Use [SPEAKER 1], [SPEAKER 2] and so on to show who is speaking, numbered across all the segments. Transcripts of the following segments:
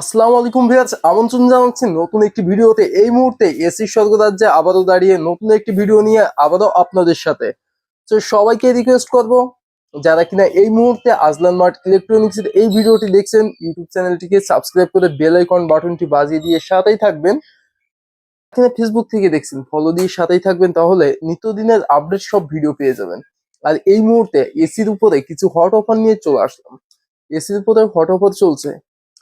[SPEAKER 1] আসসালামু আলাইকুম ভিয়ার্স আমন্ত্রণ জানাচ্ছি নতুন একটি ভিডিওতে। এই মুহূর্তে এসি স্বর্গরাজ্যে আবারও দাঁড়িয়ে নতুন একটি ভিডিও নিয়ে আবারও আপনাদের সাথে। তো সবাইকে রিকোয়েস্ট করব, যারা কিনা এই মুহূর্তে আজলান মার্ট ইলেকট্রনিক্স এর এই ভিডিওটি দেখছেন ইউটিউব চ্যানেলটিকে সাবস্ক্রাইব করে বেল আইকন বাটনটি বাজিয়ে দিয়ে সাথেই থাকবেন। এখানে ফেসবুক থেকে দেখছেন ফলো দিয়ে সাথেই থাকবেন, তাহলে নিত্যদিনের আপডেট সব ভিডিও পেয়ে যাবেন। আর এই মুহূর্তে এসির উপরে কিছু হট অফার নিয়ে চলে আসলাম। এসির উপরে হট অফার চলছে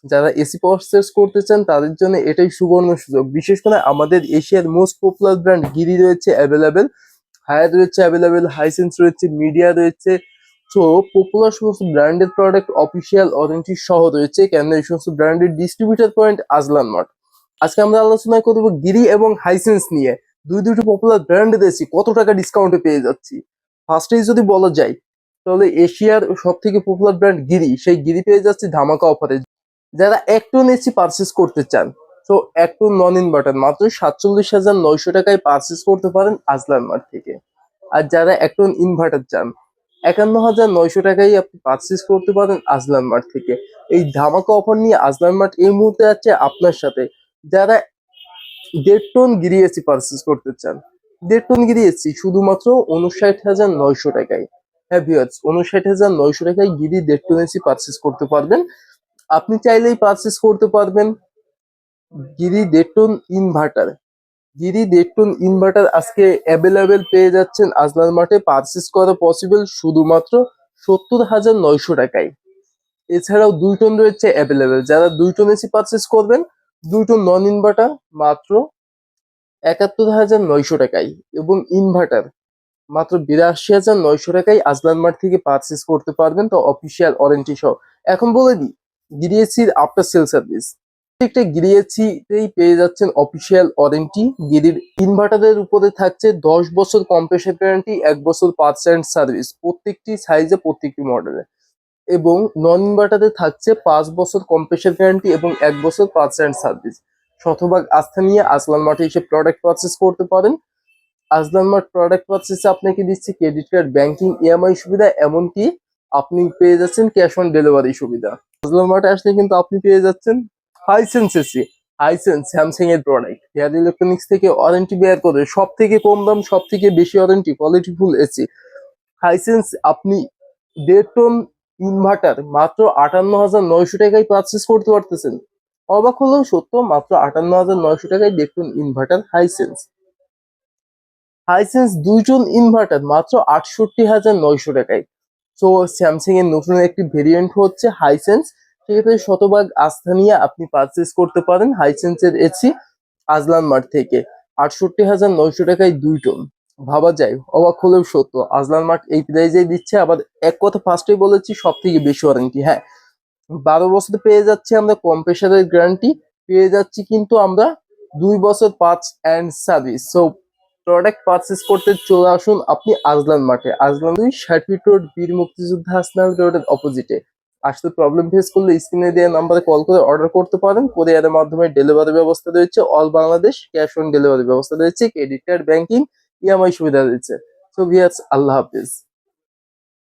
[SPEAKER 1] যারা এসি পারচেস করতে চান, তাদের জন্য এটাই সুবর্ণ সুযোগ। বিশেষ করে আমাদের এশিয়ার মোস্ট পপুলার ব্র্যান্ড গিরি রয়েছে অ্যাভেলেবেল হায়ার রয়েছে অ্যাভেলেবেল হাইসেন্স রয়েছে মিডিয়া রয়েছে। সো পপুলার সমস্ত ব্র্যান্ডেড প্রোডাক্ট অফিসিয়াল ওয়ারেন্টি সহ রয়েছে। কেন এই সমস্ত ব্র্যান্ডের ডিস্ট্রিবিউটার পয়েন্ট আজলান মার্ট আজকে আমরা আলোচনা করব গিরি এবং হাইসেন্স নিয়ে। দুই দুটি পপুলার ব্র্যান্ড দিয়েছি কত টাকা ডিসকাউন্টে পেয়ে যাচ্ছি? ফার্স্টেই যদি বলা যায়, তাহলে এশিয়ার সব থেকে পপুলার ব্র্যান্ড গিরি। সেই গিরি পেয়ে যাচ্ছে ধামাকা অফারে যারা এক টন এসি পারচেস করতে চান তো এক টন নন ইনভার্টার মাত্র সাতচল্লিশ হাজার নয়শো টাকায় পারচেস করতে পারেন আজলান মার্ট থেকে। আর যারা এক টন ইনভার্টার চান একান্ন হাজার নয়শো টাকায় আপনি পারচেস করতে পারেন আজলান মার্ট থেকে। এই ধামাকা অফার নিয়ে আজলান মার্ট এই মুহূর্তে আছে আপনার সাথে। যারা দেড় টন গিরি এসি পারচেস করতে চান, দেড় টন গিরি এসি শুধুমাত্র উনষাট হাজার নয়শো টাকায়। হ্যাঁ ভিউয়ার্স উনষাট হাজার নয়শো টাকায় গিরি দেড় টন এসি পারচেস করতে পারবেন। আপনি চাইলেই পারচেস করতে পারবেন। গিরি দেড়টন ইনভার্টার গিরি দেড়টন ইনভার্টার আজকে অ্যাভেলেবেল পেয়ে যাচ্ছেন আজলার মাঠে। পারচেস করা পসিবল শুধুমাত্র সত্তর হাজার নয়শো টাকায়। এছাড়াও দুই টন রয়েছে অ্যাভেলেবেল যারা দুই টন এসি পারচেস করবেন, দুই টন নন ইনভার্টার মাত্র একাত্তর হাজার নয়শো টাকায়। এবং ইনভার্টার মাত্র বিরাশি হাজার নয়শো টাকায় আজলান মার্ট থেকে পারচেস করতে পারবেন। তো অফিসিয়াল ওয়ারেন্টি সহ। এখন বলে দিই গিরিয়েছির আফটার সেল সার্ভিস প্রত্যেকটা গিরিয়েছিতেই পেয়ে যাচ্ছেন অফিসিয়াল ওয়ারেন্টি গিরির ইনভার্টারের উপরে থাকছে দশ বছর কম্প্রেসার গ্যারান্টি এক বছর পার্সেন্ট সার্ভিস প্রত্যেকটি সাইজে প্রত্যেকটি মডেলে এবং নন ইনভার্টারে থাকছে পাঁচ বছর কম্প্রেসার গ্যারান্টি এবং এক বছর পার্সেন্ট সার্ভিস শতভাগ আস্থা নিয়ে আসলান মাঠে এসে প্রোডাক্ট পারচেস করতে পারেন। আসলান মার্ট প্রোডাক্ট পারচেসে আপনাকে দিচ্ছে ক্রেডিট কার্ড ব্যাংকিং ইএমআই সুবিধা। এমনকি আপনি পেয়ে যাচ্ছেন ক্যাশ অন ডেলিভারি সুবিধা। আজলান মার্টে আসলে কিন্তু আপনি পেয়ে যাচ্ছেন হাইসেন্স এসি হাইসেন্স স্যামসাং এর প্রোডাক্ট হেয়ার ইলেকট্রনিক্স থেকে ওয়ারেন্টি বের করে সব থেকে কম দাম সব থেকে বেশি warranty quality full AC Hisense আপনি দেড় টন ইনভার্টার মাত্র আটান্ন হাজার নয়শো টাকায় পারচেস করতে পারতেছেন। অবাক হলেও সত্য, মাত্র আটান্ন হাজার নয়শো টাকায় দেড় টন ইনভার্টার হাইসেন্স হাইসেন্স দুইজন ইনভার্টার মাত্র আটষট্টি হাজার নয়শো টাকায়। তো স্যামসাং এর নতুন একটি ভেরিয়েন্ট হচ্ছে হাইসেন্স সেক্ষেত্রে শতভাগ আস্থা নিয়ে আপনি পারচেস করতে পারেন হাইসেন্সের এসি আজলান মার্ট থেকে। আটষট্টি হাজার নয়শো টাকায় দুই টন ভাবা যায়, অবাক হলেও সত্য। আজলান মার্ট এই প্রাইজে দিচ্ছে। আবার এক কথা ফার্স্টেই বলেছি সব থেকে বেশি ওয়ারেন্টি হ্যাঁ। বারো বছর পেয়ে যাচ্ছি আমরা কম্প্রেসারের গ্যারান্টি পেয়ে যাচ্ছি কিন্তু আমরা দুই বছর পাঁচ and service so product purchase করতে চলে আসুন আপনি আজলান মাঠে। আজলান দুই ষাটফিট রোড বীর মুক্তিযোদ্ধা হাসনাল রোডের অপোজিটে আসতে প্রবলেম ফেস করলে স্ক্রিনে দেওয়া নাম্বারে কল করে অর্ডার করতে পারেন। কোরিয়ারের মাধ্যমে ডেলিভারি ব্যবস্থা রয়েছে। All Bangladesh cash on delivery ব্যবস্থা রয়েছে। ক্রেডিট কার্ড ব্যাংকিং ইএমআই সুবিধা রয়েছে। সো ভিয়ার্স আল্লাহ হাফিজ।